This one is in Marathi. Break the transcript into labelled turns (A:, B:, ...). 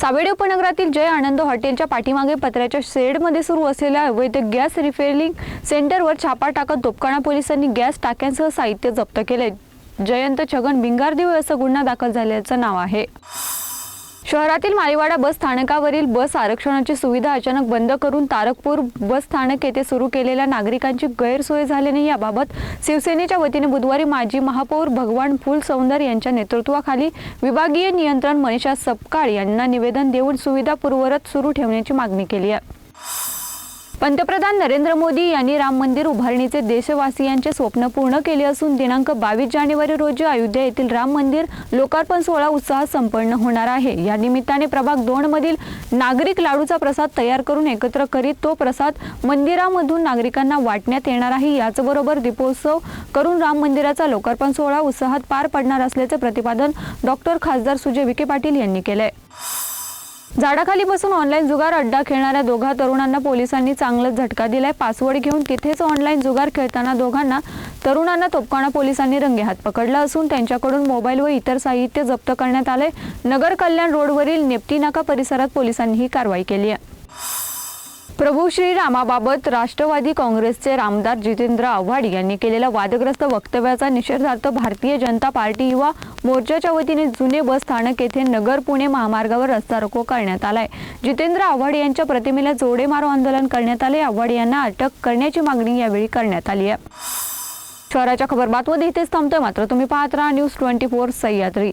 A: सावेडी उपनगरातील जय आनंद हॉटेलच्या पाठीमागे पत्र्याच्या शेडमध्ये सुरू असलेल्या अवैध गॅस रिफिलिंग सेंटरवर छापा टाकत तोपकाणा पोलिसांनी गॅस टाक्यांसह साहित्य जप्त केले. जयंत छगन भिंगारदेव असं गुन्हा दाखल झाल्याचं नाव आहे. शहरातील माळीवाडा बस स्थानकावरील बस आरक्षणाची सुविधा अचानक बंद करून तारकपूर बस स्थानक येथे सुरू केलेल्या नागरिकांची गैरसोय झाल्याने याबाबत शिवसेनेच्या वतीने बुधवारी माजी महापौर भगवान फुल सौंदर यांच्या नेतृत्वाखाली विभागीय नियंत्रण मनीषा सपकाळ यांना निवेदन देऊन सुविधा पूर्वरत सुरू ठेवण्याची मागणी केली आहे. पंतप्रधान नरेंद्र मोदी यांनी राम मंदिर उभारणीचे देशवासियांचे स्वप्न पूर्ण केले असून दिनांक बावीस जानेवारी रोजी अयोध्या येथील राम मंदिर लोकार्पण सोहळा उत्साहात संपन्न होणार आहे. या निमित्ताने प्रभाग दोन मधील नागरिक लाडूचा प्रसाद तयार करून एकत्र करीत तो प्रसाद मंदिरामधून नागरिकांना वाटण्यात येणार आहे. याचबरोबर दीपोत्सव करून राम मंदिराचा लोकार्पण सोहळा उत्साहात पार पडणार असल्याचे प्रतिपादन डॉक्टर खासदार सुजय विखे पाटील यांनी केले झाडाखाली बसून ऑनलाईन जुगार अड्डा खेळणाऱ्या दोघा तरुणांना पोलिसांनी चांगलाच झटका दिलाय. पासवर्ड घेऊन तिथेच ऑनलाईन जुगार खेळताना दोघांना तरुणांना तोपकाणा पोलिसांनी रंगेहात पकडला असून त्यांच्याकडून मोबाईल व इतर साहित्य जप्त करण्यात आले नगर कल्याण रोडवरील नेप्टी नाका परिसरात पोलिसांनी ही कारवाई केली आहे. प्रभू श्रीरामाबाबत राष्ट्रवादी काँग्रेसचे रामदार जितेंद्र आव्हाड यांनी केलेल्या वादग्रस्त वक्तव्याचा निषेधार्थ भारतीय जनता पार्टी युवा मोर्चाच्या वतीने जुने बस स्थानक येथे नगर पुणे महामार्गावर रस्ता रोको करण्यात आलाय. जितेंद्र आव्हाड यांच्या प्रतिमेला जोडे मारो आंदोलन करण्यात आले. आव्हाड यांना अटक करण्याची मागणी यावेळी करण्यात आली आहे. शहराच्या खबर बातमध्ये इथेच थांबतोय. मात्र तुम्ही पाहत राहा न्यूज ट्वेंटी फोर सह्याद्री.